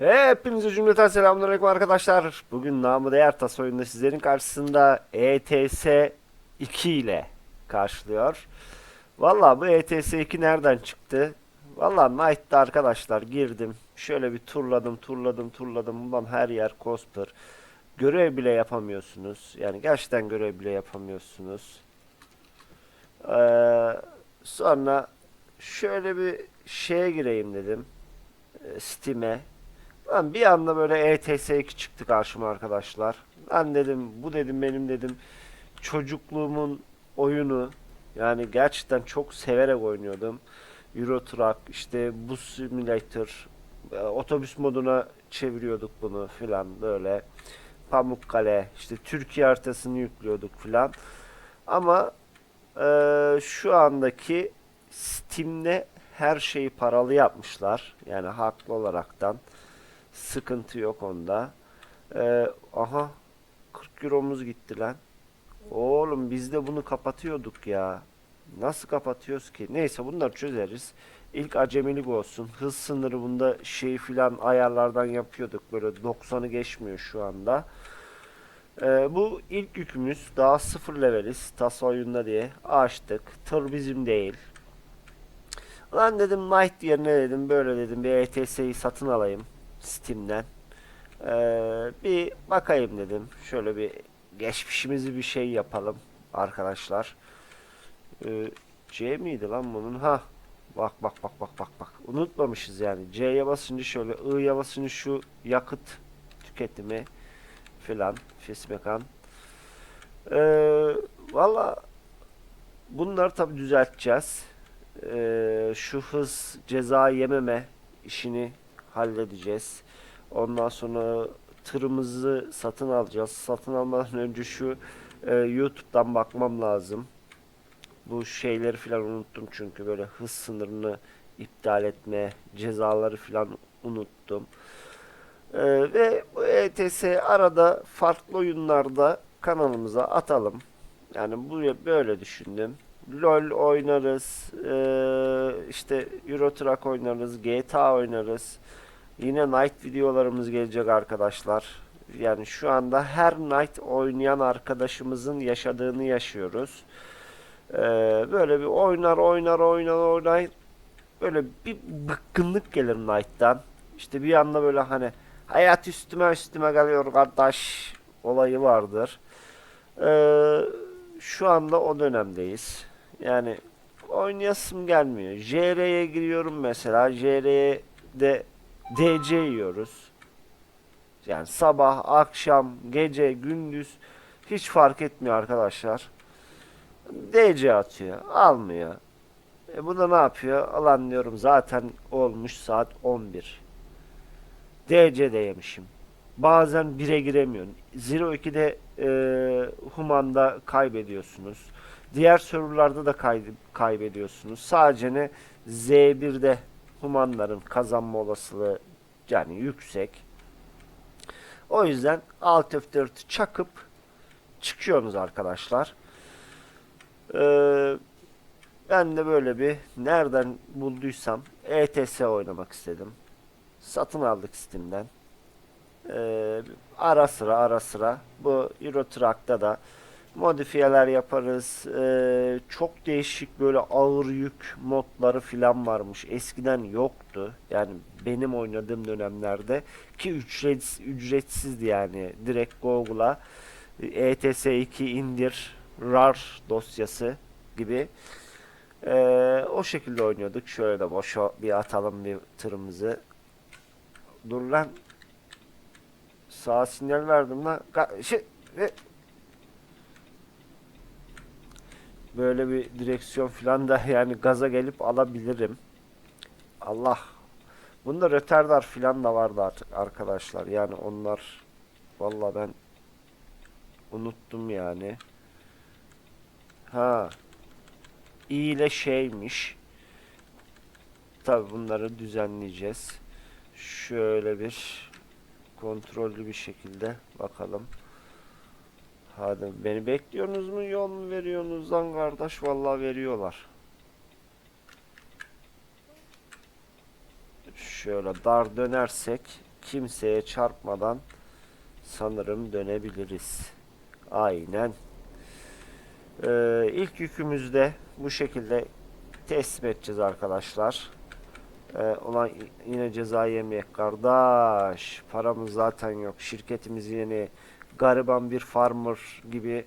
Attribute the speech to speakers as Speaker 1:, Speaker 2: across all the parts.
Speaker 1: Hepinize cümleten selamünaleyküm arkadaşlar. Bugün namı değer tas oyunda sizlerin karşısında ETS 2 ile karşılıyor. Valla bu ETS 2 nereden çıktı? Valla Knight'ta arkadaşlar girdim. Şöyle bir turladım, turladım, turladım. Ulan her yer cosper. Görev bile yapamıyorsunuz. Yani gerçekten görev bile yapamıyorsunuz. Ee, sonra şöyle bir şeye gireyim dedim. Ee, Steam'e. Lan bir anda böyle E ETS2 çıktı karşıma arkadaşlar. Ben dedim bu dedim benim dedim çocukluğumun oyunu. Yani gerçekten çok severek oynuyordum. Euro Truck, işte Bus Simulator, e, otobüs moduna çeviriyorduk bunu filan böyle. Pamukkale, işte Türkiye haritasını yüklüyorduk filan. Ama e, şu andaki Steam'de her şeyi paralı yapmışlar. Yani haklı olaraktan. Sıkıntı yok onda. Ee, aha 40 euromuz gitti lan. Oğlum biz de bunu kapatıyorduk ya. Nasıl kapatıyoruz ki? Neyse bunları çözeriz. İlk acemilik olsun. Hız sınırı bunda şey filan ayarlardan yapıyorduk. Böyle 90'ı geçmiyor şu anda. Ee, bu ilk yükümüz. Daha sıfır leveliz. Tas oyunda diye açtık. Tır bizim değil. Lan dedim Night yerine dedim böyle dedim bir ETS'yi satın alayım Steam'den. Ee, bir bakayım dedim. Şöyle bir geçmişimizi bir şey yapalım arkadaşlar. Ee, C miydi lan bunun? Ha. Bak bak bak bak bak bak. Unutmamışız yani. C'ye basınca şöyle I'ya basınca şu yakıt tüketimi filan fismekan. Ee, valla bunları tabi düzelteceğiz. Ee, şu hız ceza yememe işini halledeceğiz. Ondan sonra tırımızı satın alacağız. Satın almadan önce şu e, YouTube'dan bakmam lazım. Bu şeyleri filan unuttum çünkü böyle hız sınırını iptal etme cezaları filan unuttum. Ee, ve bu ETS arada farklı oyunlarda kanalımıza atalım. Yani bu böyle düşündüm. LoL oynarız, ee, işte Euro Truck oynarız, GTA oynarız. Yine Night videolarımız gelecek arkadaşlar. Yani şu anda her Night oynayan arkadaşımızın yaşadığını yaşıyoruz. Ee, böyle bir oynar oynar oynar oynar böyle bir bıkkınlık gelir Night'tan. İşte bir anda böyle hani hayat üstüme üstüme geliyor kardeş olayı vardır. Ee, şu anda o dönemdeyiz. Yani oynayasım gelmiyor. JR'ye giriyorum mesela. JR'ye de DC yiyoruz. Yani sabah, akşam, gece, gündüz hiç fark etmiyor arkadaşlar. DC atıyor. Almıyor. E bu da ne yapıyor? Alan diyorum zaten olmuş saat 11. DC de yemişim. Bazen 1'e giremiyorsun. Zero 2'de e, Human'da kaybediyorsunuz. Diğer serverlarda da kay kaybediyorsunuz. Sadece ne Z1'de Humanların kazanma olasılığı yani yüksek. O yüzden Alt F4'ü çakıp çıkıyorsunuz arkadaşlar. Ee, ben de böyle bir nereden bulduysam ETS oynamak istedim. Satın aldık Steam'den. Ee, ara sıra ara sıra bu Euro Truck'ta da modifiyeler yaparız. Ee, çok değişik böyle ağır yük modları filan varmış. Eskiden yoktu. Yani benim oynadığım dönemlerde ki ücretsiz, ücretsizdi yani. Direkt Google'a ETS 2 indir RAR dosyası gibi. Ee, o şekilde oynuyorduk. Şöyle de boşa bir atalım bir tırımızı. Dur lan. Sağ sinyal verdim lan. Ka- şey ve böyle bir direksiyon falan da yani gaza gelip alabilirim. Allah. Bunda retardar falan da vardı artık arkadaşlar. Yani onlar vallahi ben unuttum yani. Ha. İyi ile şeymiş. Tabi bunları düzenleyeceğiz. Şöyle bir kontrollü bir şekilde bakalım. Hadi beni bekliyorsunuz mu yol mu veriyorsunuz lan kardeş vallahi veriyorlar. Şöyle dar dönersek kimseye çarpmadan sanırım dönebiliriz. Aynen. Ee, ilk yükümüzü de bu şekilde teslim edeceğiz arkadaşlar. Ee, ulan yine ceza yemeyek kardeş. Paramız zaten yok. Şirketimiz yeni gariban bir farmer gibi.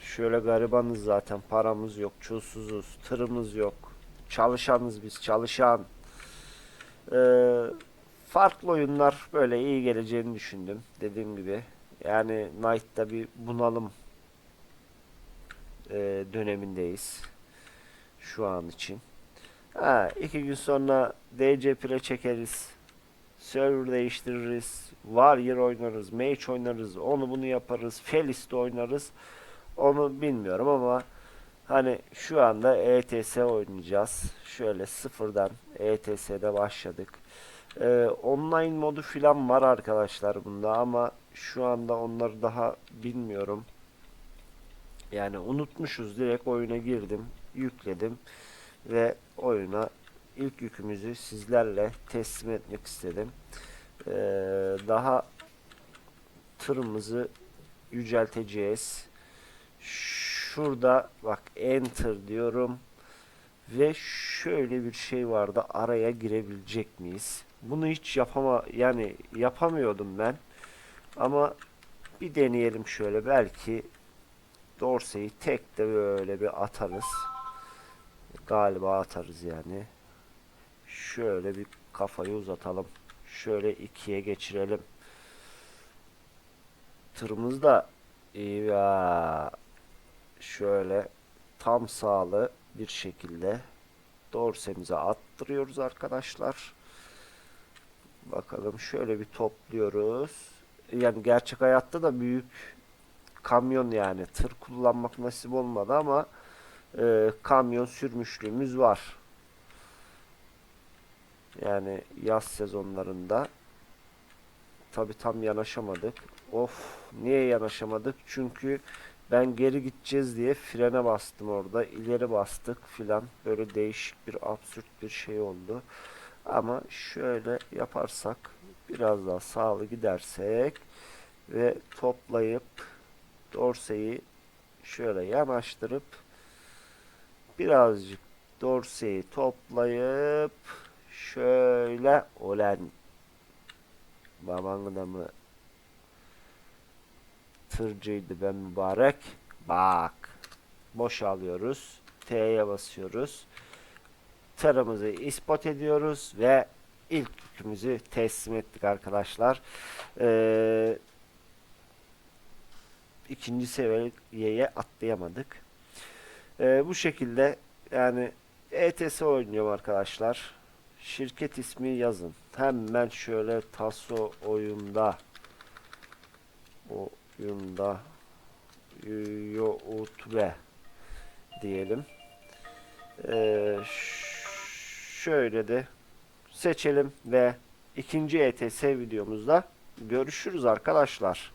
Speaker 1: Şöyle garibanız zaten. Paramız yok. Çulsuzuz. Tırımız yok. Çalışanız biz. Çalışan. Ee, farklı oyunlar böyle iyi geleceğini düşündüm. Dediğim gibi. Yani Knight'ta bir bunalım e, dönemindeyiz. Şu an için. Ha, iki gün sonra DC Pre çekeriz. Server değiştiririz. Warrior oynarız. Mage oynarız. Onu bunu yaparız. Felis'te oynarız. Onu bilmiyorum ama hani şu anda ETS oynayacağız. Şöyle sıfırdan ETS'de başladık. Ee, online modu filan var arkadaşlar bunda ama şu anda onları daha bilmiyorum. Yani unutmuşuz. Direkt oyuna girdim, yükledim ve oyuna ilk yükümüzü sizlerle teslim etmek istedim. Ee, daha tırımızı yücelteceğiz. Şurada bak enter diyorum ve şöyle bir şey vardı araya girebilecek miyiz? Bunu hiç yapama yani yapamıyordum ben ama bir deneyelim şöyle belki Dorsey'i tek de böyle bir atarız. Galiba atarız yani. Şöyle bir kafayı uzatalım. Şöyle ikiye geçirelim. Tırımız da iyi ya. Şöyle tam sağlı bir şekilde dorsemize attırıyoruz arkadaşlar. Bakalım şöyle bir topluyoruz. Yani gerçek hayatta da büyük kamyon yani tır kullanmak nasip olmadı ama e, kamyon sürmüşlüğümüz var. Yani yaz sezonlarında tabi tam yanaşamadık. Of niye yanaşamadık? Çünkü ben geri gideceğiz diye frene bastım orada. ileri bastık filan. Böyle değişik bir absürt bir şey oldu. Ama şöyle yaparsak biraz daha sağlı gidersek ve toplayıp dorseyi şöyle yanaştırıp birazcık dorseyi toplayıp şöyle olan babanın mı tırcıydı ben mübarek bak boşalıyoruz T'ye basıyoruz tırımızı ispat ediyoruz ve ilk yükümüzü teslim ettik arkadaşlar ee, ikinci seviyeye atlayamadık. Ee, bu şekilde yani ETS oynuyorum arkadaşlar. Şirket ismi yazın. Hemen şöyle taso oyunda oyunda YouTube diyelim. Ee, şöyle de seçelim ve ikinci ETS videomuzda görüşürüz arkadaşlar.